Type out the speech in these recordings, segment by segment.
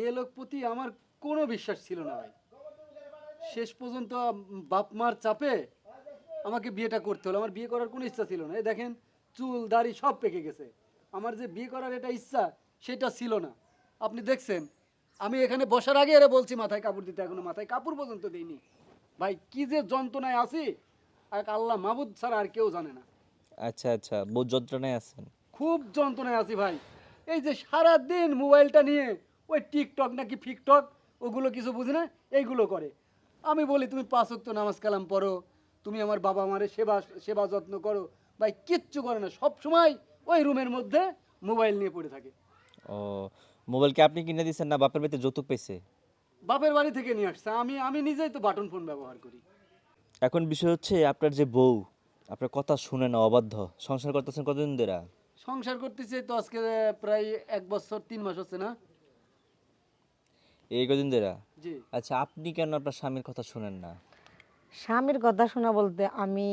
মেয়ে লোক প্রতি আমার কোনো বিশ্বাস ছিল না ভাই। শেষ পর্যন্ত বাপ মার চাপে আমাকে বিয়েটা করতে হলো। আমার বিয়ে করার কোনো ইচ্ছা ছিল না। এই দেখেন চুল দাড়ি সব পেকে গেছে। আমার যে বিয়ে করার এটা ইচ্ছা সেটা ছিল না। আপনি দেখছেন আমি এখানে বসার আগে এরা বলছি মাথায় কাপড় দিতে এখনও মাথায় কাপড় পর্যন্ত দিইনি। ভাই কি যে যন্ত্রণায় আছি এক আল্লাহ মাহবুদ ছাড়া আর কেউ জানে না। আচ্ছা আচ্ছা বহু যন্ত্রণায় আছেন। খুব যন্ত্রণায় আছি ভাই। এই যে সারা দিন মোবাইলটা নিয়ে ওই টিকটক নাকি ফিকটক? ওগুলো কিছু বুঝে না? এইগুলো করে। আমি বলি তুমি পাঁচ ওয়াক্ত নামাজ কালাম পড়ো। তুমি আমার বাবা মারে সেবা সেবা যত্ন করো। ভাই কিচ্ছু করে না। সব সময় ওই রুমের মধ্যে মোবাইল নিয়ে পড়ে থাকে। ও মোবাইল কি আপনি কিনে দিয়েছেন না বাপের বাড়িতে যৌতুক পেয়েছে? বাপের বাড়ি থেকে নিয়ে আসছে। আমি আমি নিজেই তো বাটন ফোন ব্যবহার করি। এখন বিষয় হচ্ছে আপনার যে বউ আপনার কথা শুনে না অবাধ্য। সংসার করতেছেন কতদিন ধরে? সংসার করতেছে তো আজকে প্রায় এক বছর তিন মাস হচ্ছে না। এই কদিন ধরে আচ্ছা আপনি কেন আপনার স্বামীর কথা শুনেন না? স্বামীর কথা শোনা বলতে আমি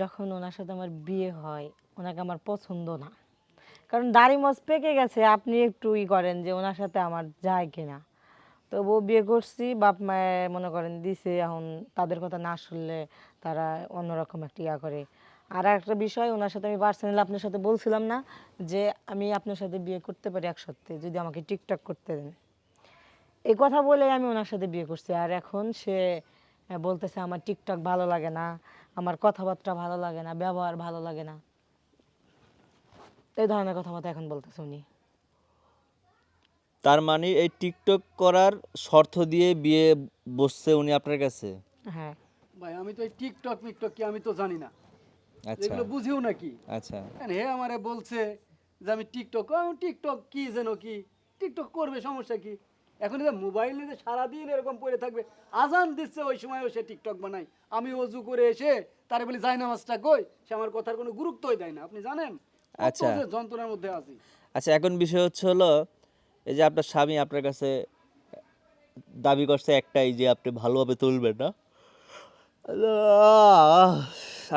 যখন ওনার সাথে আমার বিয়ে হয় ওনাকে আমার পছন্দ না। কারণ দাড়ি মজ পেকে গেছে আপনি একটু ই করেন যে ওনার সাথে আমার যায় কিনা। তো বউ বিয়ে করছি বাপ মায়ে মনে করেন দিছে এখন তাদের কথা না শুনলে তারা অন্যরকম একটা ইয়া করে। আর একটা বিষয় ওনার সাথে আমি পার্সোনালি আপনার সাথে বলছিলাম না যে আমি আপনার সাথে বিয়ে করতে পারি এক সত্যি যদি আমাকে টিকটক করতে দেন। এই কথা বলে আমি ওনার সাথে বিয়ে করছি। আর এখন সে বলতেছে আমার টিকটক ভালো লাগে না আমার কথাবার্তা ভালো লাগে না ব্যবহার ভালো লাগে না। এই ধরনের কথাবার্তা এখন বলতেছে উনি। তার মানে এই টিকটক করার শর্ত দিয়ে বিয়ে বসছে উনি আপনার কাছে? হ্যাঁ। ভাই আমি তো এই টিকটক মিকটক কি আমি তো জানি না। আচ্ছা। এগুলো বুঝিও নাকি আচ্ছা। হে আমারে বলছে যে আমি টিকটক ও, টিকটক কি যেন কি? টিকটক করবে সমস্যা কি? এখন যে মোবাইল নিয়ে সারাদিন এরকম পড়ে থাকবে আজান দিচ্ছে ওই সময়ও সে টিকটক বানাই আমি অজু করে এসে তারে বলি যাই নামাজটা কই? সে আমার কথার কোনো গুরুত্বই দেয় না আপনি জানেন? আচ্ছা। যন্ত্রণার মধ্যে আছি। আচ্ছা এখন বিষয় হচ্ছে হলো এই যে আপনার স্বামী আপনার কাছে দাবি করছে একটাই যে আপনি ভালোভাবে তুলবেন না।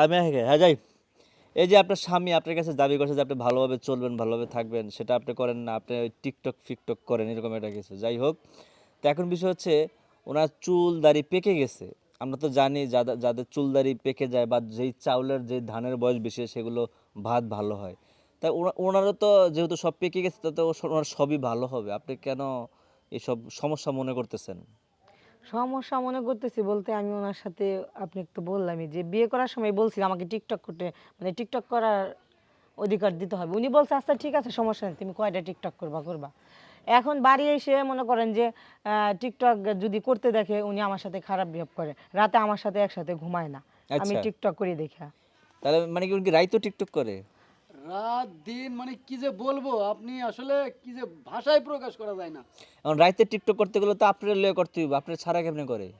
আমি হ্যাঁ যাই। এই যে আপনার স্বামী আপনার কাছে দাবি করছে যে আপনি ভালোভাবে চলবেন, ভালোভাবে থাকবেন, সেটা আপনি করেন না, আপনি ওই টিকটক, ফিকটক করেন, এরকম একটা কিছু। যাই হোক, তো এখন বিষয় হচ্ছে ওনার চুল দাড়ি পেকে গেছে। আমরা তো জানি যাদের যাদের চুল দাড়ি পেকে যায় বা যেই চাউলের যে ধানের বয়স বেশি সেগুলো ভাত ভালো হয়। তাই ওনা- ওনারও তো যেহেতু সব পেকে গেছে তাতে ওনার সবই ভালো হবে। আপনি কেন এসব সমস্যা মনে করতেছেন? সমস্যা মনে করতেছি বলতে আমি ওনার সাথে আপনি একটু বললামই যে বিয়ে করার সময় বলছি আমাকে টিকটক করতে মানে টিকটক করার অধিকার দিতে হবে। উনি বলছে আচ্ছা ঠিক আছে সমস্যা নেই তুমি কয়টা টিকটক করবা করবা? এখন বাড়ি এসে মনে করেন যে টিকটক যদি করতে দেখে উনি আমার সাথে খারাপ বিহেভ করে রাতে আমার সাথে একসাথে ঘুমায় না। আমি। টিকটক করি দেখা তাহলে মানে কি উনি কি রাইতো টিকটক করে? রাত দিন মানে কি যে বলব? আপনি আসলে কি যে ভাষায় প্রকাশ করা যায় না। এখন রাইতে টিকটক করতে গেলে তো আপনার লয়ে করতে হবে আপনার ছাড়া কেমনে করে?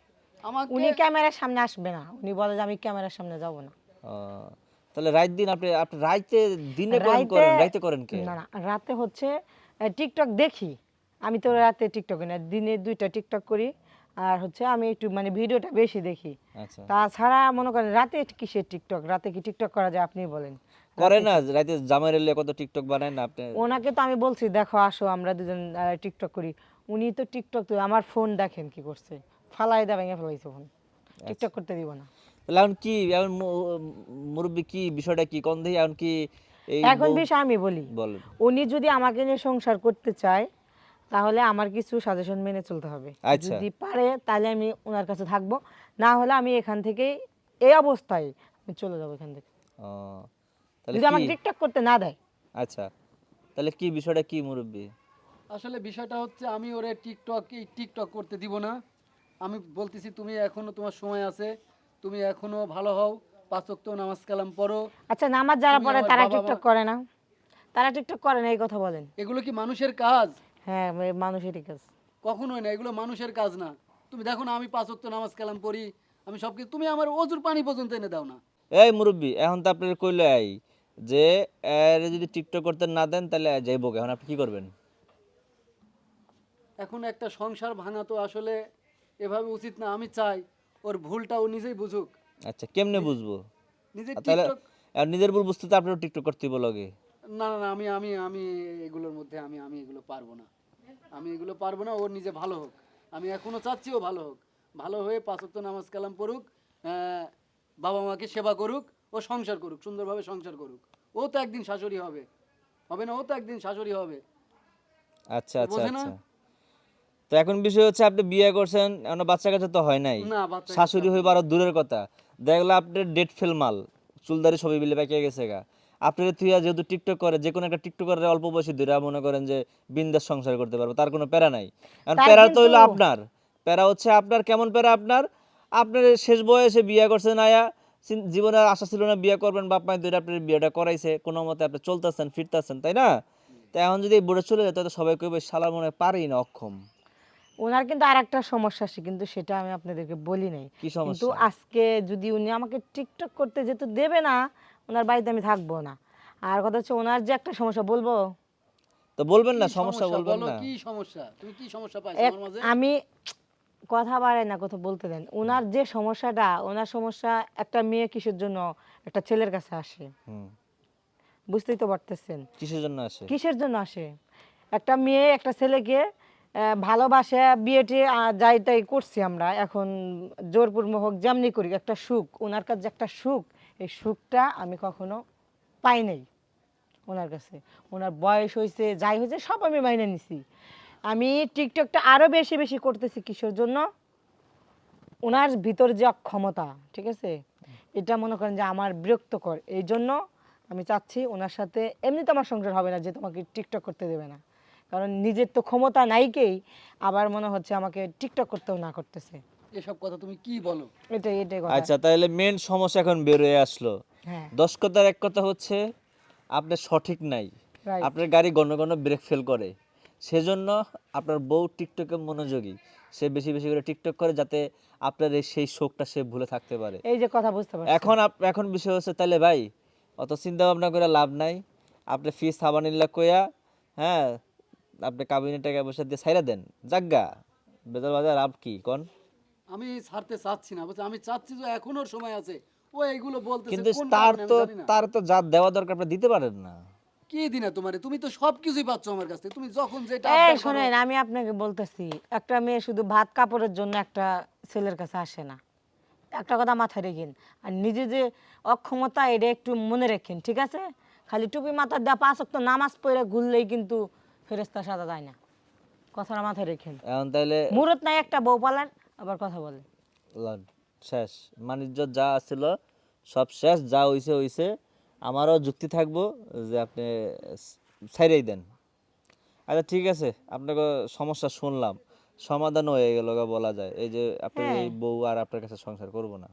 আমাকে উনি ক্যামেরার সামনে আসবে না। উনি বলে যে আমি ক্যামেরার সামনে যাব না। ও, তাহলে রাত দিন আপনি আপনি রাইতে দিনে করেন রাইতে- করেন রাইতে করেন কে? না না রাতে হচ্ছে আহ, টিকটক দেখি। আমি তো রাতে টিকটক না দিনে দুইটা টিকটক করি। আর হচ্ছে আমি একটু মানে ভিডিওটা বেশি দেখি। আচ্ছা। তাছাড়া মনে করেন রাতে কিসের টিকটক রাতে কি টিকটক করা যায় আপনি বলেন। করে না রাতে জামাই রেলে কত টিকটক বানায় না আপনি? ওনাকে তো আমি বলছি দেখো আসো আমরা দুজন টিকটক করি। উনি তো টিকটক তো আমার ফোন দেখেন কি করছে। ফালাই দা ভেঙে ফেলাইছে ফোন। টিকটক করতে দিব না। তাহলে এখন কি এখন মুরব্বি কি বিষয়টা কি কোন দিকে? এখন কি এখন বিষয় আমি বলি উনি যদি আমাকে নিয়ে সংসার করতে চায় তাহলে আমার কিছু সাজেশন মেনে চলতে হবে। আচ্ছা। যদি পারে তাহলে আমি ওনার কাছে থাকব। না হলে আমি এখান থেকে এই অবস্থায় আমি চলে যাব এখান থেকে। যদি আমাকে টিকটক করতে না দেয়। আচ্ছা তাহলে কি বিষয়টা কি মুরব্বি? আসলে বিষয়টা হচ্ছে আমি ওরে টিকটক এই টিকটক করতে দিব না। আমি বলতেছি তুমি এখনও তোমার সময় আছে তুমি এখনও ভালো হও পাঁচ ওয়াক্ত নামাজ কালাম পড়ো। আচ্ছা নামাজ যারা পড়ে তারা টিকটক করে না। তারা টিকটক করে না এই কথা বলেন। এগুলো কি মানুষের কাজ? হ্যাঁ মানুষেরই কাজ। কখনোই না এগুলো মানুষের কাজ না। তুমি দেখো না আমি পাঁচ ওয়াক্ত নামাজ কালাম পড়ি আমি সবকিছু তুমি আমার অজুর পানি পর্যন্ত এনে দাও না। এই মুরব্বি এখন তো আপনার কইলে আই যে এর যদি টিকটক করতে না দেন তাহলে যাইব এখন আপনি কি করবেন? এখন একটা সংসার ভাঙা তো আসলে এভাবে উচিত না। আমি চাই ওর ভুলটা ও নিজেই বুঝুক। আচ্ছা কেমনে বুঝব? নিজে আর তাহলে টিকটক আর নিজের ভুল বুঝতে তো আপনারও টিকটক করতে হবে লগে। না না আমি আমি আমি এগুলোর মধ্যে আমি আমি এগুলো পারব না। আমি এগুলো পারব না ওর নিজে ভালো হোক। আমি এখনও চাচ্ছি ও ভালো হোক। ভালো হয়ে পাঁচক্ত নামাজ কালাম পড়ুক আহ, বাবা মাকে সেবা করুক। ও সংসার করুক সুন্দরভাবে সংসার করুক। ও তো একদিন শাশুড়ি হবে। হবে না ও তো একদিন শাশুড়ি হবে। আচ্ছা আচ্ছা আচ্ছা। তো এখন বিষয় হচ্ছে আপনি বিয়ে করছেন এখন বাচ্চা কাচ্চা তো হয় নাই। না বাচ্চা শাশুড়ি হইবার আরও দূরের কথা। দেখল আপনার ডেট ফেল মাল। চুলদারি সবই মিলে পেকে গেছে গা। আপনি তুই যেহেতু টিকটক করে যে কোনো একটা টিকটকারের অল্প বয়সী ধরে মনে করেন যে বিন্দাস সংসার করতে পারব তার কোনো প্যারা নাই। কারণ প্যারা তো হইল আপনার। প্যারা হচ্ছে আপনার কেমন প্যারা আপনার? আপনার শেষ বয়সে বিয়ে করছেন আয়া জীবনের আশা ছিল না বিয়ে করবেন বাপ মায়ের ধরে আপনার বিয়েটা করাইছে কোনো মতে আপনি চলতেছেন ফিরতেছেন তাই না? তো এখন যদি এই বুড়ো চলে যায় তাহলে সবাই কইবে শালার মনে পারেই না অক্ষম। ওনার কিন্তু আর একটা সমস্যা আছে কিন্তু সেটা আমি আপনাদেরকে বলি নাই। কিন্তু আজকে যদি উনি আমাকে টিকটক করতে যেতে দেবে না ওনার বাড়িতে আমি থাকব না। আর কথা হচ্ছে ওনার যে একটা সমস্যা বলব? তো বলবেন না সমস্যা বলবেন না। কি সমস্যা? তুমি কি সমস্যা পাইছো আমার মাঝে? আমি কথা বাড়াই না কথা বলতে দেন। ওনার যে সমস্যাটা ওনার সমস্যা একটা মেয়ে কিসের জন্য একটা ছেলের কাছে আসে? বুঝতেই তো পারতেছেন। কিসের জন্য আসে? কিসের জন্য আসে? একটা মেয়ে একটা ছেলেকে ভালোবাসে বিয়েটি যাই তাই করছি আমরা। এখন জোরপূর্বক হোক যেমনি করি একটা সুখ। ওনার কাছে একটা সুখ এই সুখটা আমি কখনো পাই নাই ওনার কাছে। ওনার বয়স হয়েছে যাই হয়েছে সব আমি মাইনে নিছি। আমি টিকটকটা আরও বেশি বেশি করতেছি কিসের জন্য? ওনার ভিতর যে ক্ষমতা ঠিক আছে? এটা মনে করেন যে আমার বিরক্তকর। এই জন্য আমি চাচ্ছি ওনার সাথে এমনিতে আমার সংসার হবে না যে তোমাকে টিকটক করতে দেবে না। কারণ নিজের তো ক্ষমতা নাইকেই আবার মনে হচ্ছে আমাকে টিকটক করতেও না করতেছে। এসব কথা তুমি কি বলো? এটাই এটাই কথা। আচ্ছা তাহলে মেন সমস্যা এখন বের হয়ে আসলো। হ্যাঁ। দশ কথার এক কথা হচ্ছে আপনি সঠিক নাই। আপনার গাড়ি ঘন ঘন ব্রেক ফেল করে। সেজন্য আপনার বউ টিকটকে মনোযোগী। সে বেশি বেশি করে টিকটক করে যাতে আপনার এই সেই শোকটা সে ভুলে থাকতে পারে। এই যে কথা বুঝতে পারছি। এখন আপ- এখন বিষয় হচ্ছে তাহলে ভাই অত চিন্তা ভাবনা করে লাভ নাই। আপনি ফিস সাবানিল্লা কইয়া হ্যাঁ আপনি কাবিনের টাকা পয়সা দিয়ে ছাইরা দেন। জাগা বেতার বাজার লাভ কি কোন? আমি ছাড়তে চাচ্ছি না বুঝছ আমি চাচ্ছি যে এখনও সময় আছে। ও এইগুলো বলতেছে কিন্তু কোন তার কারণে আমি তো জানি না। তার তো যা দেওয়া দরকার আপনি দিতে পারেন না। কি দিনে তোমারে? তুমি তো সবকিছুই পাচ্ছ আমার কাছ থেকে। তুমি যখন যেটা এই আবদার করো- শোনেন আমি আপনাকে বলতেছি একটা মেয়ে শুধু ভাত কাপড়ের জন্য একটা ছেলের কাছে আসে না। একটা কথা মাথায় রেখেন আর নিজে যে অক্ষমতা এটা একটু মনে রাখেন ঠিক আছে? খালি টুপি মাথার দেওয়া পাঁচ অক্ত নামাজ পড়ে ঘুরলেই কিন্তু ফেরেস্তা সাদা যায় না। কথাটা মাথায় রেখেন। এখন তাইলে মুরত নাই একটা বউ পালার আবার কথা বলে লন, শেষ। বাণিজ্য যা ছিল সব শেষ যা হইছে হইছে। আমারও যুক্তি থাকব যে আপনি ছাইরেই দেন। আচ্ছা ঠিক আছে আপনাকে সমস্যা শুনলাম। সমাধান হয়ে গেল বলা যায়। এই যে আপনার এই হ্যাঁ। বউ আর আপনার কাছে সংসার করব না।